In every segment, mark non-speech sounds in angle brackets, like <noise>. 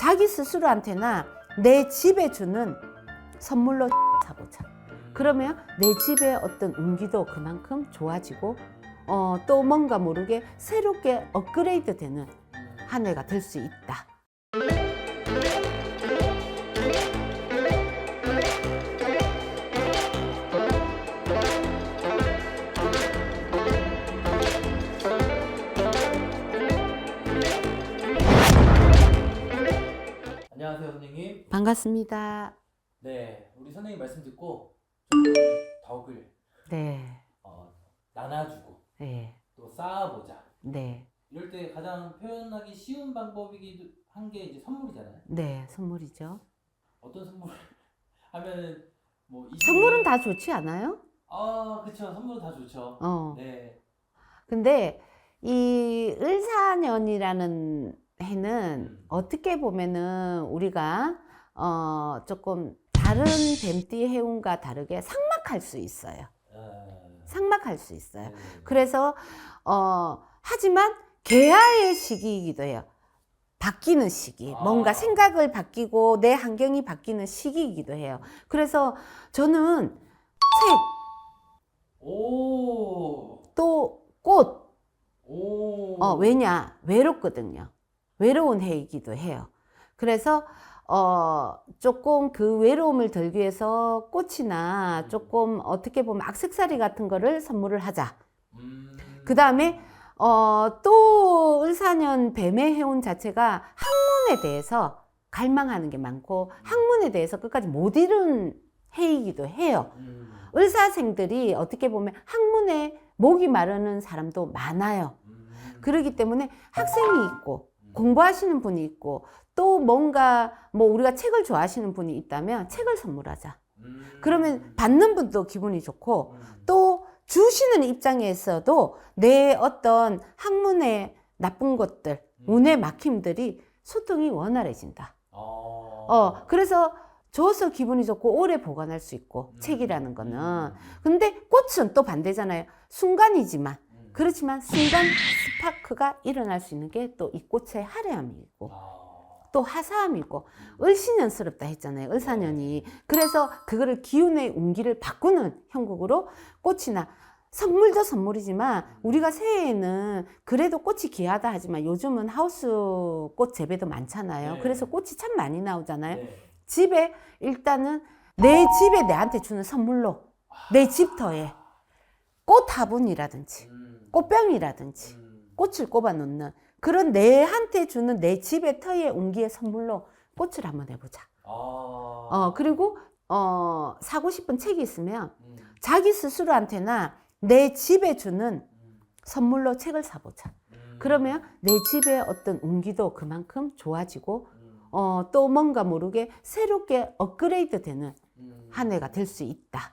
자기 스스로한테나 내 집에 주는 선물로 <laughs> 사보자. 그러면 내 집의 어떤 운기도 그만큼 좋아지고 어, 또 뭔가 모르게 새롭게 업그레이드 되는 한 해가 될 수 있다. 선생님. 반갑습니다. 네, 우리 선생님 말씀 듣고 좀 덕을 네, 어, 나눠주고 네, 또 쌓아보자. 네, 이럴 때 가장 표현하기 쉬운 방법이기도 한 게 이제 선물이잖아요. 네, 선물이죠. 어떤 선물 <laughs> 하면은 뭐 이 선물은 다 좋지 않아요? 아 그쵸 선물은 다 좋죠. 어. 네. 근데 이 을사년이라는 해는 음. 어떻게 보면은 우리가 어 조금 다른 뱀띠 해운과 다르게 상막할 수 있어요. 어, 상막할 수 있어요. 네. 그래서 어 하지만 개화의 시기이기도 해요. 바뀌는 시기, 아. 뭔가 생각을 바뀌고 내 환경이 바뀌는 시기이기도 해요. 그래서 저는 책, 오. 또 꽃, 오. 어, 왜냐? 외롭거든요. 외로운 해이기도 해요. 그래서, 어, 조금 그 외로움을 덜기 위해서 꽃이나 조금 어떻게 보면 악세사리 같은 거를 선물을 하자. 음. 그 다음에, 어, 또 을사년 뱀의 해운 자체가 학문에 대해서 갈망하는 게 많고 학문에 대해서 끝까지 못 이룬 해이기도 해요. 음. 을사생들이 어떻게 보면 학문에 목이 마르는 사람도 많아요. 음. 그러기 때문에 학생이 있고 공부하시는 분이 있고 또 뭔가 뭐 우리가 책을 좋아하시는 분이 있다면 책을 선물하자. 음. 그러면 받는 분도 기분이 좋고 음. 또 주시는 입장에서도 내 어떤 학문의 나쁜 것들, 음. 운의 막힘들이 소통이 원활해진다. 어. 어, 그래서 줘서 기분이 좋고 오래 보관할 수 있고 음. 책이라는 거는. 음. 근데 꽃은 또 반대잖아요. 순간이지만 음. 그렇지만 순간 스 파크가 일어날 수 있는 게 또 이 꽃의 화려함이고 아. 또 화사함이고 을신년스럽다 했잖아요. 을사년이. 그래서 그거를 기운의 운기를 바꾸는 형국으로 꽃이나 선물도 선물이지만 우리가 새해에는 그래도 꽃이 귀하다 하지만 요즘은 하우스 꽃 재배도 많잖아요. 네. 그래서 꽃이 참 많이 나오잖아요. 네. 집에 일단은 내 집에 내한테 주는 선물로 내 집터에 꽃 화분이라든지 음. 꽃병이라든지 음. 꽃을 꼽아 놓는 그런 내한테 주는 내 집의 터의 온기의 선물로 꽃을 한번 해보자. 아. 어 그리고 어 사고 싶은 책이 있으면 음. 자기 스스로한테나 내 집에 주는 음. 선물로 책을 사보자. 음. 그러면 내 집의 어떤 운기도 그만큼 좋아지고 음. 어, 또 뭔가 모르게 새롭게 업그레이드 되는 음. 한 해가 될 수 있다.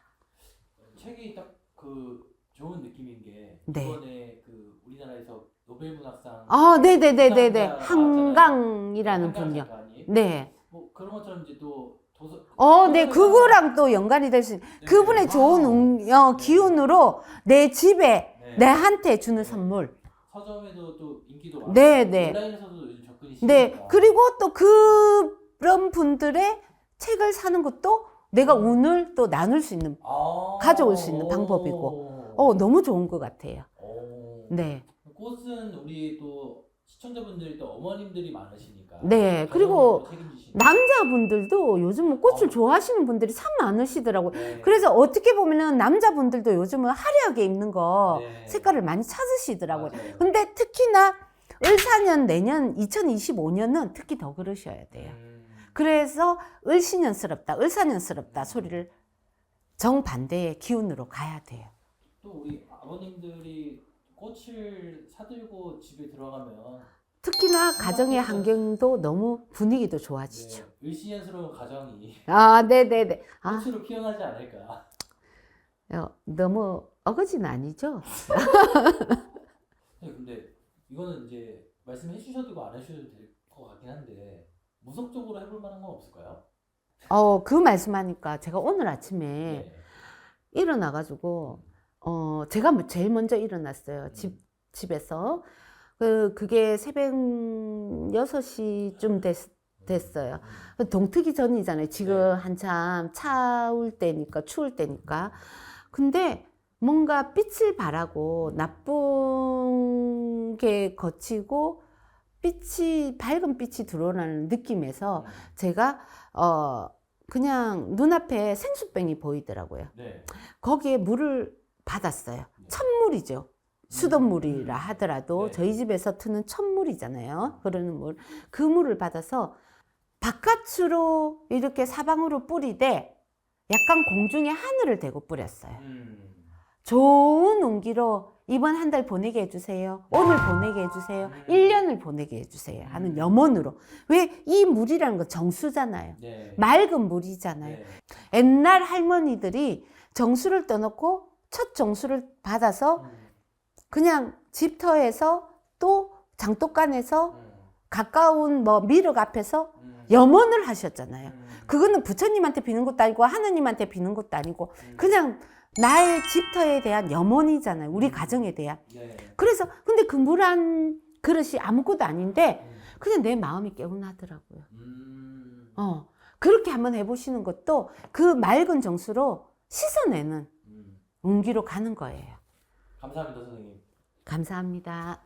책이 딱 그 좋은 느낌인 게 네. 이번에 그 우리나라에서 노벨 문학상 아, 네 네 네 네네. 나왔잖아요. 한강이라는 한강 분요. 작가님. 네. 뭐 그런 것처럼 이제 또 도서 어, 네. 그거랑 또 연관이 될 수 있는. 네. 그분의 좋은 아. 운, 어, 기운으로 내 집에 네. 내한테 주는 선물. 서점에도 또 인기도 많고 네, 네. 온라인에서도 요즘 접근이 네. 쉬우니까. 그리고 또 그런 분들의 책을 사는 것도 내가 운을 또 나눌 수 있는, 아. 가져올 수 있는 방법이고. 어, 너무 좋은 것 같아요. 오. 네. 꽃은 우리 또 시청자분들이 또 어머님들이 많으시니까 네, 그리고 책임지시는 남자분들도 요즘은 꽃을 어. 좋아하시는 분들이 참 많으시더라고요. 네. 그래서 어떻게 보면은 남자분들도 요즘은 화려하게 입는 거 네. 색깔을 많이 찾으시더라고요. 맞아요. 근데 특히나 을사년 내년 2025년은 특히 더 그러셔야 돼요. 음. 그래서 을신년스럽다, 을사년스럽다 소리를 정반대의 기운으로 가야 돼요. 또 우리 아버님들이 꽃을 사들고 집에 들어가면 특히나 가정의 환경도 너무 분위기도 좋아지죠. 네, 을씨년스러운 가정이 <laughs> 아, 네네네. 아, 꽃으로 피어나지 않을까. 어, 너무 어거지는 아니죠? 네, 근데 이거는 이제 말씀해 주셔도 되고 안 해주셔도 될 것 같긴 한데 무속적으로 해볼 만한 건 없을까요? 어, 그 말씀하니까 제가 오늘 아침에 네. 일어나가지고, 어, 제가 뭐 제일 먼저 일어났어요. 집, 집에서. 그, 그게 새벽 6시쯤 됐, 됐어요. 동트기 전이잖아요. 지금 네. 한참 차울 때니까 추울 때니까. 근데 뭔가 빛을 발하고 나쁜 게 거치고 빛이 밝은 빛이 들어오는 느낌에서 제가 어 그냥 눈앞에 생수병이 보이더라고요. 네. 거기에 물을 받았어요. 천물이죠. 수돗물이라 음. 하더라도 네. 저희 집에서 트는 천물이잖아요. 흐르는 물. 그 물을 받아서 바깥으로 이렇게 사방으로 뿌리되 약간 공중에 하늘을 대고 뿌렸어요. 음. 좋은 온기로 이번 한 달 보내게 해주세요. 오늘 보내게 해주세요. 음. 1년을 보내게 해주세요. 하는 염원으로. 왜 이 물이라는 건 정수잖아요. 네. 맑은 물이잖아요. 네. 옛날 할머니들이 정수를 떠놓고 첫 정수를 받아서 음. 그냥 집터에서 또 장독간에서 음. 가까운 뭐 미륵 앞에서 음. 염원을 하셨잖아요. 음. 그거는 부처님한테 비는 것도 아니고 하나님한테 비는 것도 아니고 음. 그냥 나의 집터에 대한 염원이잖아요. 우리 가정에 대한. 네. 그래서 근데 그 물 한 그릇이 아무것도 아닌데 음. 그냥 내 마음이 개운하더라고요. 음. 어. 그렇게 한번 해보시는 것도 그 맑은 정수로 씻어내는 음. 운기로 가는 거예요. 감사합니다, 선생님. 감사합니다.